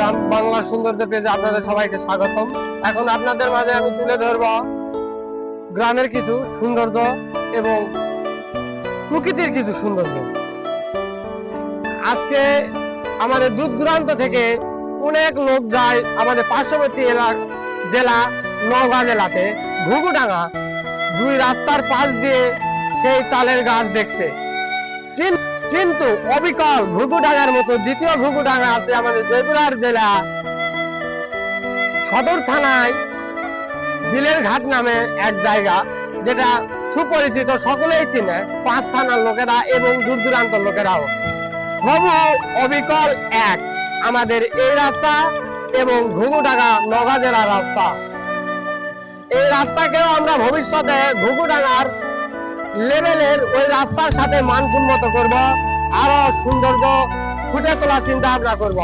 গ্রাম বাংলা সৌন্দর্য পেজে আপনাদের সবাইকে স্বাগতম। এখন আপনাদের মাঝে আমি তুলে ধরব গ্রামের কিছু সৌন্দর্য এবং প্রকৃতির কিছু সৌন্দর্য। আজকে আমাদের দূর দূরান্ত থেকে অনেক লোক যায় আমাদের পার্শ্ববর্তী এলাকা, জেলা, নওগাঁ জেলাতে। ঘুঘুডাঙ্গা, দুই রাস্তার পাশ দিয়ে সেই তালের গাছ দেখতে। কিন- কিন্তু অবিকল ঘুঘুডাঙ্গার মতো দ্বিতীয় ঘুঘুডাঙ্গা আছে আমাদের জয়পুরহাট জেলা। সদর থানায় বিলের ঘাট নামে এক জায়গা, যেটা সুপরিচিত সকলেই চিনে, পাঁচ থানার লোকেরা এবং দূর দূরান্ত লোকেরাও। হবু অবিকল এক, আমাদের এই রাস্তা এবং ঘুঘুডাঙ্গা নগা জেলার রাস্তা। এই রাস্তাকেও আমরা ভবিষ্যতে ঘুঘুডাঙ্গার লেভেলের ওই রাস্তার সাথে মানসম্মত করব আরও সৌন্দর্য ফুটে তোলার চিন্তা ভাবনা করব।